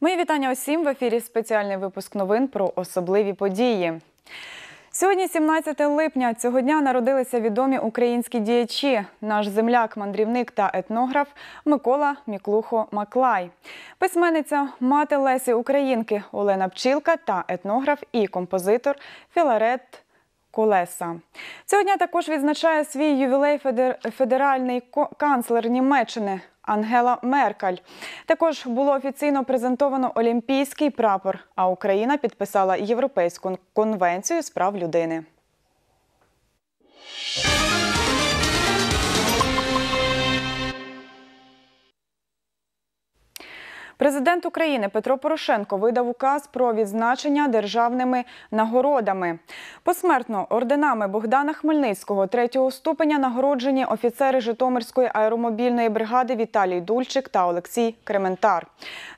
Мої вітання усім в ефірі. Спеціальний випуск новин про особливі події. Сьогодні, 17 липня, цього дня народилися відомі українські діячі. Наш земляк, мандрівник та етнограф Микола Міклухо Маклай, письменниця мати Лесі Українки Олена Пчілка та етнограф і композитор Філарет. Колеса цього дня також відзначає свій ювілей федер... федеральний канцлер Німеччини Ангела Меркаль. Також було офіційно презентовано олімпійський прапор, а Україна підписала Європейську конвенцію з прав людини. Президент України Петро Порошенко видав указ про відзначення державними нагородами. Посмертно орденами Богдана Хмельницького третього ступеня нагороджені офіцери Житомирської аеромобільної бригади Віталій Дульчик та Олексій Крементар.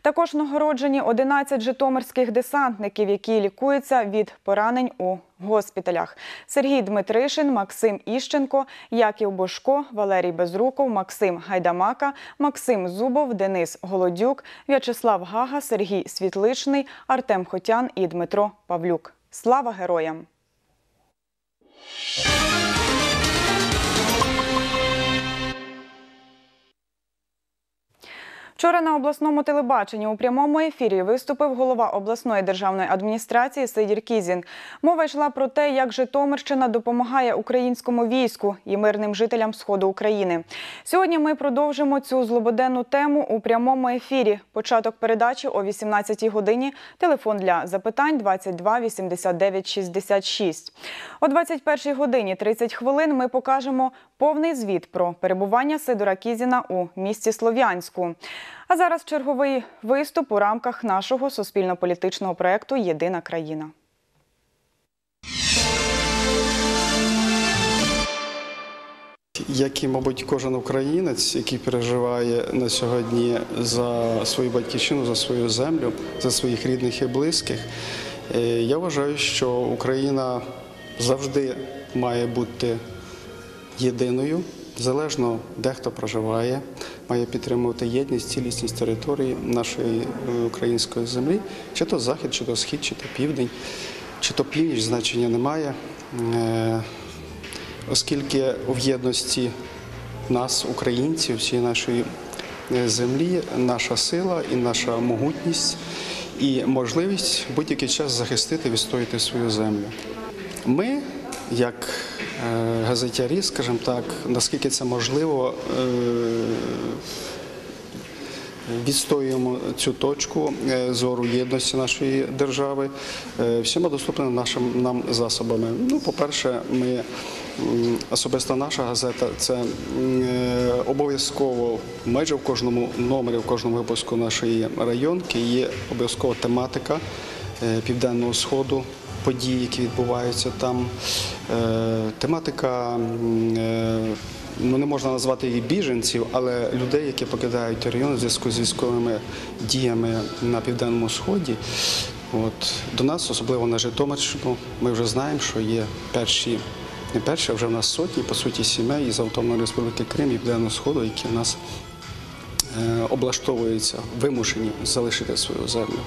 Також нагороджені 11 житомирських десантників, які лікуються від поранень у госпіталях. Сергій Дмитришин, Максим Іщенко, Яків Бошко, Валерій Безруков, Максим Гайдамака, Максим Зубов, Денис Голодюк, В'ячеслав Гага, Сергій Світличний, Артем Хотян і Дмитро Павлюк. Слава героям! Вчора на обласному телебаченні у прямому ефірі виступив голова обласної державної адміністрації Сидір Кізін. Мова йшла про те, як Житомирщина допомагає українському війську і мирним жителям сходу України. Сьогодні ми продовжимо цю злободенну тему у прямому ефірі. Початок передачі о 18-й годині. Телефон для запитань 22 89 66. О 21-й годині 30 хвилин ми покажемо повний звіт про перебування Сидора Кізіна у місті Слов'янську. А зараз черговий виступ у рамках нашого суспільно-політичного проєкту Єдина країна. Як і, мабуть, кожен українець, який переживає на сьогодні за свою батьківщину, за свою землю, за своїх рідних і близьких, е, я вважаю, що Україна завжди має бути єдиною, залежно де хто проживає, має підтримувати єдність, цілісність території нашої е, української землі, чи то захід, чи то схід, чи то південь, чи то північ, значення немає. Е, оскільки в єдності нас, українців, всієї нашої е, землі, наша сила і наша могутність і можливість будь-який час захистити, відстояти свою землю. Ми, як газетярі, скажімо так, наскільки це можливо, е, відстоюємо цю точку е, зору єдності нашої держави е, всіма доступними нашим нам засобами. Ну, по-перше, ми особисто наша газета це е, обов'язково майже в кожному номері, в кожному випуску нашої районки є обов'язкова тематика е, південного сходу. Події, які відбуваються там, Е, тематика е, ну не можна назвати її біженців, але людей, які покидають район у зв'язку з військовими діями на південному сході. От до нас, особливо на Житомирщину, ми вже знаємо, що є перші, не перші, а вже в нас сотні, по суті, сімей із Автономної Республіки Крим і Південного Сходу, які в нас е, облаштовуються, вимушені залишити свою землю.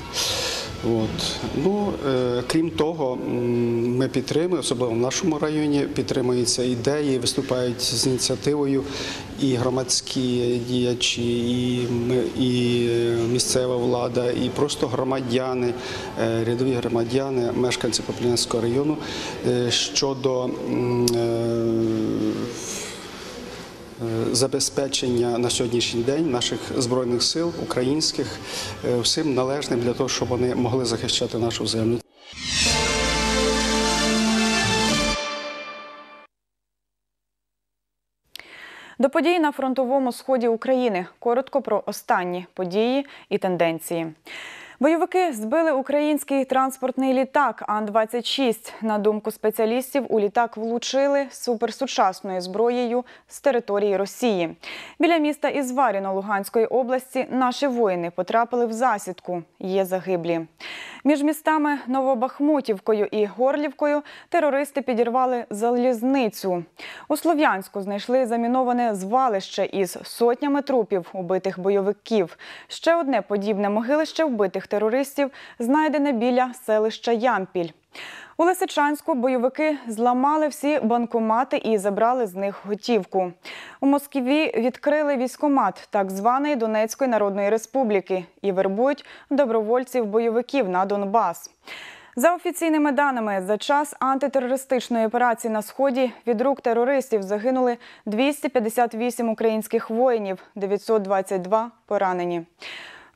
От. Ну, е, крім того, ми підтримуємо, особливо в нашому районі, підтримуються ідеї, виступають з ініціативою і громадські діячі, і, і е, місцева влада, і просто громадяни, е, рядові громадяни, мешканці Попільнянського району щодо Е, забезпечення на сьогоднішній день наших збройних сил українських е, всім належним для того, щоб вони могли захищати нашу землю. До подій на фронтовому сході України. Коротко про останні події і тенденції. Бойовики збили український транспортний літак Ан-26. На думку спеціалістів, у літак влучили суперсучасною зброєю з території Росії. Біля міста Ізваріно Луганської області наші воїни потрапили в засідку. Є загиблі. Між містами Новобахмутівкою і Горлівкою терористи підірвали залізницю. У Слов'янську знайшли заміноване звалище із сотнями трупів убитих бойовиків. Ще одне подібне могилище вбитих терористів знайдене біля селища Ямпіль. У Лисичанську бойовики зламали всі банкомати і забрали з них готівку. У Москві відкрили військомат так званої Донецької Народної Республіки і вербують добровольців-бойовиків на Донбас. За офіційними даними, за час антитерористичної операції на сході від рук терористів загинули 258 українських воїнів, 922 поранені.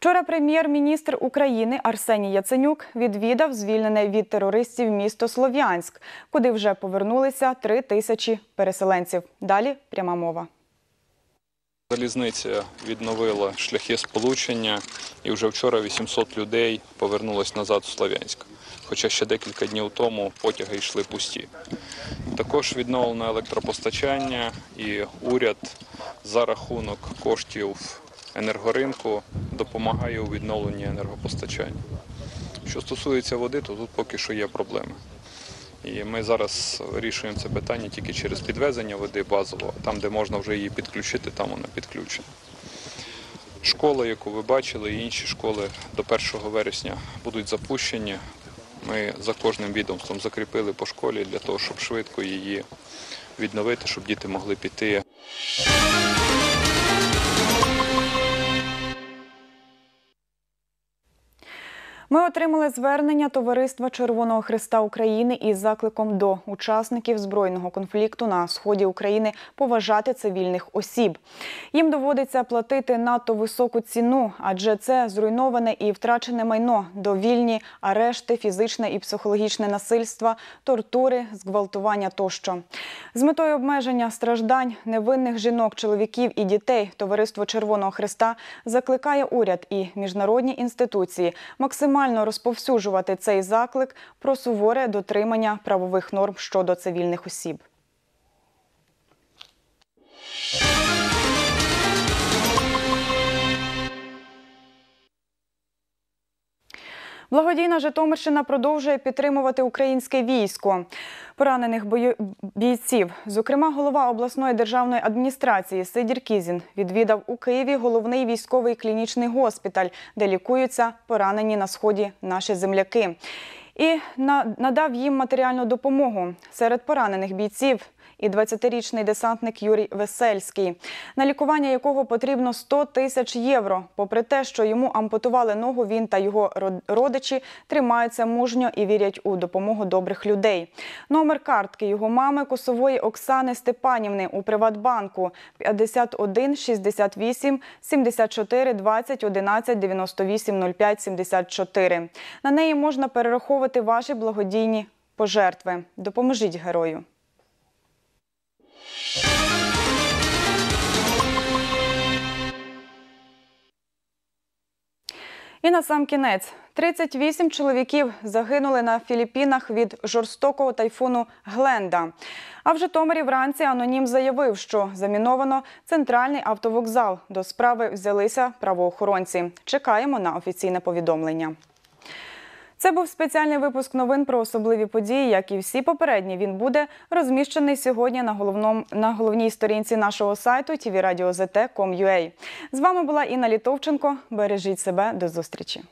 Вчора прем'єр-міністр України Арсеній Яценюк відвідав звільнене від терористів місто Слов'янськ, куди вже повернулися три тисячі переселенців. Далі пряма мова. Залізниця відновила шляхи сполучення, і вже вчора 800 людей повернулось назад у Слов'янськ. Хоча ще декілька днів тому потяги йшли пусті. Також відновлено електропостачання і уряд за рахунок коштів енергоринку допомагає у відновленні енергопостачання. Що стосується води, то тут поки що є проблеми. І ми зараз вирішуємо це питання тільки через підвезення води базово, а там, де можна вже її підключити, там вона підключена. Школа, яку ви бачили, і інші школи до 1 вересня будуть запущені. Ми за кожним відомством закріпили по школі для того, щоб швидко її відновити, щоб діти могли піти. Ми отримали звернення Товариства Червоного Христа України із закликом до учасників збройного конфлікту на сході України поважати цивільних осіб. Їм доводиться платити надто високу ціну, адже це зруйноване і втрачене майно, довільні арешти, фізичне і психологічне насильство, тортури, зґвалтування тощо. З метою обмеження страждань невинних жінок, чоловіків і дітей Товариство Червоного Христа закликає уряд і міжнародні інституції максимально розповсюджувати цей заклик про суворе дотримання правових норм щодо цивільних осіб. Благодійна Житомирщина продовжує підтримувати українське військо. Поранених бою... бійців, зокрема, голова обласної державної адміністрації Сидір Кізін відвідав у Києві головний військовий клінічний госпіталь, де лікуються поранені на сході наші земляки. І на- надав їм матеріальну допомогу серед поранених бійців. І 20-річний десантник Юрій Весельський, на лікування якого потрібно 100 тисяч євро. Попри те, що йому ампутували ногу, він та його родичі тримаються мужньо і вірять у допомогу добрих людей. Номер картки його мами Косової Оксани Степанівни у Приватбанку 51 68 74 20 11 98 05 74. На неї можна перераховувати ваші благодійні пожертви. Допоможіть герою. І на сам кінець 38 чоловіків загинули на Філіппінах від жорстокого тайфуну Гленда. А в Житомирі вранці анонім заявив, що заміновано центральний автовокзал. До справи взялися правоохоронці. Чекаємо на офіційне повідомлення. Це був спеціальний випуск новин про особливі події. Як і всі попередні, він буде розміщений сьогодні на головному на головній сторінці нашого сайту tvradio.zt.com.ua. З вами була Інна Літовченко. Бережіть себе до зустрічі.